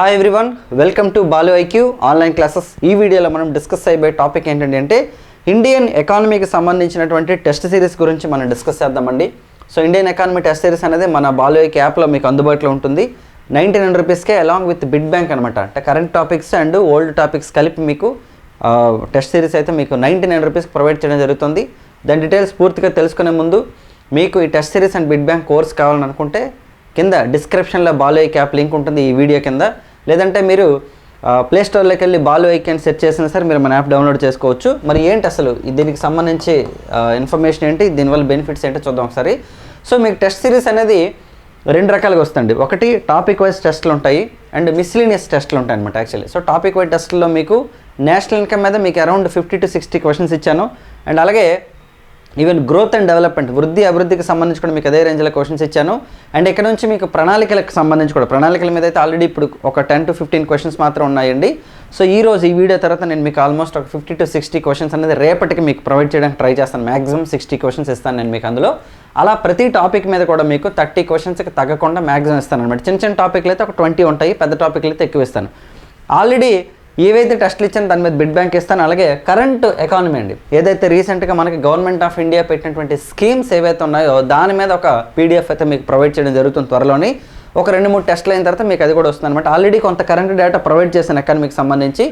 Hi everyone welcome to Balu IQ online classes ఈ వీడియోలో మనం డిస్కస్ అయిపోయే టాపిక్ ఏంటంటే అంటే ఇండియన్ ఎకానమీకి సంబంధించినటువంటి టెస్ట్ సిరీస్ గురించి మనం డిస్కస్ చేద్దామండి. So Indian economy test series అనేది మన బాలు ఐక్యూ యాప్లో మీకు అందుబాటులో ఉంటుంది. నైంటీ నైన్ రూపీస్కే అలాంగ్ విత్ బిడ్ బ్యాంక్ అనమాట అంటే current topics and old topics కలిపి మీకు టెస్ట్ సిరీస్ అయితే మీకు నైంటీ నైన్ రూపీస్కి ప్రొవైడ్ చేయడం జరుగుతుంది. దాని డీటెయిల్స్ పూర్తిగా తెలుసుకునే ముందు మీకు ఈ test series and bit bank course కావాలని అనుకుంటే కింద డిస్క్రిప్షన్లో బాలో క్యాప్ లింక్ ఉంటుంది ఈ వీడియో కింద. లేదంటే మీరు ప్లే స్టోర్లోకి వెళ్ళి బాలు ఐక్ సెర్చ్ చేసినా సరే మీరు మన యాప్ డౌన్లోడ్ చేసుకోవచ్చు. మరి ఏంటి అసలు దీనికి సంబంధించి ఇన్ఫర్మేషన్ ఏంటి? దీనివల్ల బెనిఫిట్స్ ఏంటో చూద్దాం ఒకసారి. సో మీకు టెస్ట్ సిరీస్ అనేది రెండు రకాలుగా వస్తుంది ఒకటి టాపిక్ వైజ్ టెస్ట్లు ఉంటాయి. అండ్ మిస్లీనియస్ టెస్ట్లు ఉంటాయి అనమాట యాక్చువల్లీ సో టాపిక్ వైజ్ టెస్ట్లో మీకు నేషనల్ ఇన్కమ్ మీద మీకు around fifty to sixty questions ఇచ్చాను. అండ్ అలాగే ఈవెన్ గ్రోత్ అండ్ డెవలప్మెంట్ వృద్ధి అభివృద్ధికి సంబంధించి కూడా మీకు అదే రేంజ్లో క్వశ్చన్స్ ఇచ్చాను. అండ్ ఇక్కడ నుంచి మీకు ప్రణాళికలకు సంబంధించి కూడా ప్రణాళికల మీద అయితే ఆల్రెడీ ఇప్పుడు ఒక టెన్ టు ఫిఫ్టీన్ క్వశ్చన్స్ మాత్రం ఉన్నాయండి. సో ఈ రోజు ఈ వీడియో తర్వాత నేను మీకు ఆల్మోస్ట్ ఒక ఫిఫ్టీ టు సిక్స్టీ క్వశ్చన్స్ అనేది రేపటికి మీకు ప్రొవైడ్ చేయడానికి ట్రై చేస్తాను. మాక్సిమం సిక్స్టీ క్వశ్చన్స్ ఇస్తాను నేను మీకు అందులో. అలా ప్రతి టాపిక్ మీద కూడా మీకు థర్టీ క్వశ్చన్స్కి తగ్గకుండా మ్యాక్సిమం ఇస్తాను అనమాట చిన్న చిన్న టాపిక్లు అయితే ఒక ట్వంటీ ఉంటాయి పెద్ద టాపిక్లు అయితే ఎక్కువ ఇస్తాను. ఆల్రెడీ ఏవైతే టెస్ట్లు ఇచ్చానో దాని మీద బిడ్ బ్యాంక్ ఇస్తాను. అలాగే కరెంట్ ఎకానమీ అండి. ఏదైతే రీసెంట్గా మనకి గవర్నమెంట్ ఆఫ్ ఇండియా పెట్టినటువంటి స్కీమ్స్ ఏవైతే ఉన్నాయో దాని మీద ఒక పీడిఎఫ్ అయితే మీకు ప్రొవైడ్ చేయడం జరుగుతుంది త్వరలోని. ఒక రెండు మూడు టెస్ట్లు అయిన తర్వాత మీకు అది కూడా వస్తుంది అనమాట ఆల్రెడీ కొంత కరెంట్ డేటా ప్రొవైడ్ చేసిన ఎకానమీకి సంబంధించి.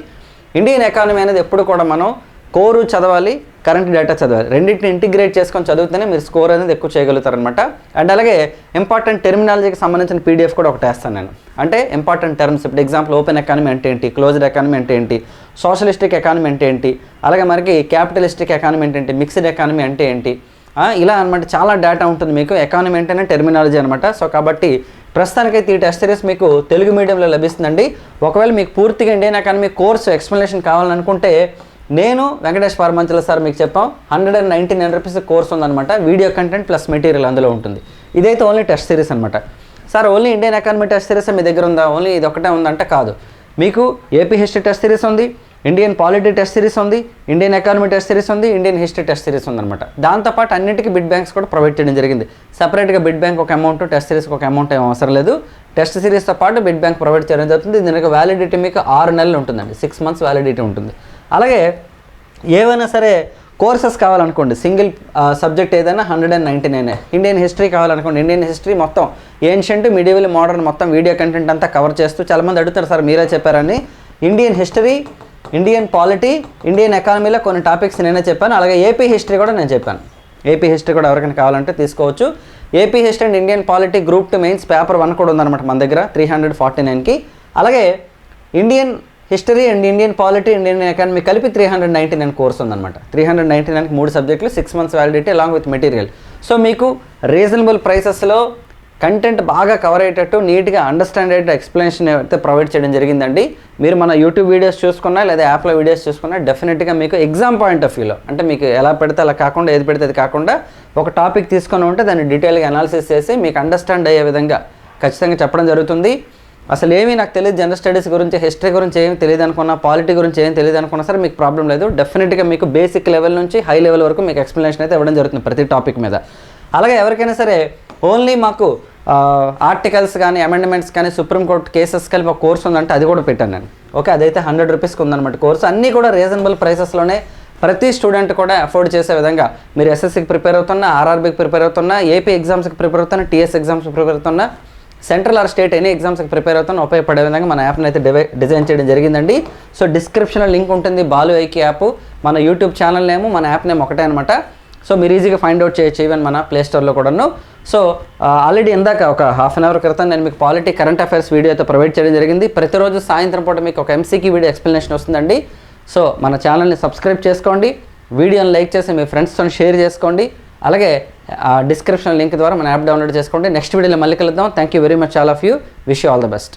ఇండియన్ ఎకానమీ అనేది ఎప్పుడు కూడా మనం కోరు చదవాలి. కరెంట్ డేటా చదవాలి. రెండింటిని ఇంటిగ్రేట్ చేసుకొని చదివితేనే మీరు స్కోర్ అనేది ఎక్కువ చేయగలుగుతారనమాట అండ్ అలాగే ఇంపార్టెంట్ టెర్మినాలజీకి సంబంధించిన పీడిఎఫ్ కూడా ఒకటి వేస్తాను నేను. అంటే ఇంపార్టెంట్ టర్మ్స్ ఇప్పుడు ఎగ్జాంపుల్ ఓపెన్ ఎకానమీ అంటే ఏంటి? క్లోజ్డ్ ఎకానమీ అంటే ఏంటి? సోషలిస్టిక్ ఎకానమీ అంటే ఏంటి? అలాగే మనకి క్యాపిటలిస్టిక్ ఎకానమీ అంటే ఏంటి? మిక్స్డ్ ఎకానమీ అంటే ఏంటి? ఇలా అనమాట చాలా డేటా ఉంటుంది మీకు. ఎకానమీ అంటేనే టెర్మినాలజీ అనమాట సో కాబట్టి ప్రస్తుతానికైతే ఈ టెస్ట్ సిరీస్ మీకు తెలుగు మీడియంలో లభిస్తుందండి. ఒకవేళ మీకు పూర్తిగా ఇండియన్ ఎకానమీ కోర్సు ఎక్స్ప్లెనేషన్ కావాలనుకుంటే నేను వెంకటేష్ పరమంచల సార్ మీకు చెప్పాం. Hundred and ninety nine rupees course ఉందన్నమాట. వీడియో కంటెంట్ ప్లస్ మెటీరియల్ అందులో ఉంటుంది. ఇదైతే ఓన్లీ టెస్ట్ సిరీస్ అనమాట sir only Indian economy test series మీ దగ్గర ఉందా? ఓన్లీ ఇది ఒకటే ఉందంటే కాదు. మీకు ఏపీ హిస్టరీ టెస్ట్ సిరీస్ ఉంది. ఇండియన్ పాలిటీ టెస్ట్ సిరీస్ ఉంది ఇండియన్ ఎకానమీ టెస్ట్ సిరీస్ ఉంది ఇండియన్ హిస్టరీ టెస్ట్ సిరీస్ ఉందన్నమాట. దాంతోపాటు అన్నిటికీ బిడ్ బ్యాంక్స్ కూడా ప్రొవైడ్ చేయడం జరిగింది. సపరేట్గా బిడ్ బ్యాంక్ ఒక అమౌంట్ టెస్ట్ సిరీస్కి ఒక అమౌంట్ ఏం అవసరం లేదు. టెస్ట్ సిరీస్తో పాటు బిడ్ బ్యాంక్ ప్రొవైడ్ చేయడం జరుగుతుంది. దీనికి వ్యాలిడిటీ మీకు ఆరు నెలలు ఉంటుందండి. సిక్స్ మంత్స్ వ్యాలిడిటీ ఉంటుంది. అలాగే ఏవైనా సరే కోర్సెస్ కావాలనుకోండి సింగిల్ సబ్జెక్ట్ ఏదైనా hundred and ninety nine Indian history కావాలనుకోండి Indian history మొత్తం ఏన్షియంట్ మిడివల్ మోడర్న్ మొత్తం వీడియో కంటెంట్ అంతా కవర్ చేస్తూ చాలామంది అడుగుతారు సార్ మీరే చెప్పారని. Indian history Indian polity Indian ఎకానమీలో కొన్ని టాపిక్స్ నేనే చెప్పాను. అలాగే ఏపీ హిస్టరీ కూడా నేను చెప్పాను. ఏపీ హిస్టరీ కూడా ఎవరికైనా కావాలంటే తీసుకోవచ్చు. AP history and Indian polity group two mains paper one కూడా ఉందన్నమాట మన దగ్గర త్రీ హండ్రెడ్ ఫార్టీ నైన్కి అలాగే Indian history and Indian polity Indian economy కలిపి three hundred ninety nine course ఉందన్నమాట. త్రీ హండ్రెడ్ నైంటీ నైన్కి మూడు సబ్జెక్టులు six months validity along with material so మీకు రీజనబుల్ ప్రైసెస్లో కంటెంట్ బాగా కవర్ అయ్యేటట్టు నీట్గా అండర్స్టాండ్ అయ్యేట ఎక్స్ప్లెనేషన్ అయితే ప్రొవైడ్ చేయడం జరిగిందండి. మీరు మన యూట్యూబ్ వీడియోస్ చూసుకున్నా లేదా యాప్లో వీడియోస్ చూసుకున్నా డెఫినెట్గా మీకు ఎగ్జామ్ పాయింట్ ఆఫ్ వ్యూలో అంటే మీకు ఎలా పెడితే అలా కాకుండా ఏది పెడితే అది కాకుండా ఒక టాపిక్ తీసుకొని ఉంటే దాన్ని డీటెయిల్గా అనాలిసిస్ చేసి మీకు అండర్స్టాండ్ అయ్యే విధంగా ఖచ్చితంగా చెప్పడం జరుగుతుంది. అసలు ఏమీ నాకు తెలియదు జనరల్ స్టడీస్ గురించి హిస్టరీ గురించి ఏమి తెలియదు అనుకున్నా పాలిటీ గురించి ఏం తెలియదు అనుకున్నా సరే మీకు ప్రాబ్లం లేదు. డెఫినెట్గా మీకు బేసిక్ లెవెల్ నుంచి హై లెవెల్ వరకు మీకు ఎక్స్ప్లెనేషన్ అయితే ఇవ్వడం జరుగుతుంది ప్రతి టాపిక్ మీద. అలాగే ఎవరికైనా సరే ఓన్లీ మాకు ఆర్టికల్స్ కానీ అమెండ్మెంట్స్ కానీ సుప్రీంకోర్టు కేసెస్ కలిపి ఒక కోర్స్ ఉందంటే అది కూడా పెట్టాను నేను. ఓకే అదైతే హండ్రెడ్ రూపీస్కి ఉందన్నమాట కోర్స్. అన్నీ కూడా రీజనబుల్ ప్రైసెస్లోనే ప్రతి స్టూడెంట్ కూడా అఫోర్డ్ చేసే విధంగా మీరు ఎస్ఎస్సికి ప్రిపేర్ అవుతున్నా ఆర్ఆర్బీకి ప్రిపేర్ అవుతున్నా ఏపీ ఎగ్జామ్స్కి ప్రిపేర్ అవుతున్నా టీఎస్ ఎగ్జామ్స్కి ప్రిపేర్ అవుతున్నా సెంట్రల్ ఆర్ స్టేట్ ఎనీ ఎగ్జామ్స్కి ప్రిపేర్ అవుతున్నా ఉపయోగపడే విధంగా మన యాప్ని అయితే డివై డిజైన్ చేయడం జరిగిందండి. సో డిస్క్రిప్షన్లో లింక్ ఉంటుంది బాలు ఐకి యాప్. మన యూట్యూబ్ ఛానల్ నేమ్ మన యాప్ నేమ్ ఒకటే అనమాట సో మీరు ఈజీగా ఫైండ్ అవుట్ చేయొచ్చు ఈవెన్ మన ప్లే స్టోర్లో కూడాను. సో ఆల్రెడీ ఇందాక ఒక హాఫ్ అన్ అవర్ క్రితం నేను మీకు పాలిటీ కరెంట్ అఫైర్స్ వీడియో అయితే ప్రొవైడ్ చేయడం జరిగింది. ప్రతిరోజు సాయంత్రం పూట మీకు ఒక ఎంసీకి వీడియో ఎక్స్ప్లెనేషన్ వస్తుందండి. సో మన ఛానల్ని సబ్స్క్రైబ్ చేసుకోండి. వీడియోని లైక్ చేసి మీ ఫ్రెండ్స్తో షేర్ చేసుకోండి. అలాగే డిస్క్రిప్షన్ లింక్ ద్వారా మన యాప్ డౌన్లోడ్ చేసుకోండి. నెక్స్ట్ వీడియోలో మళ్ళీ కలుద్దాం. Thank you very much all of you wish you all the best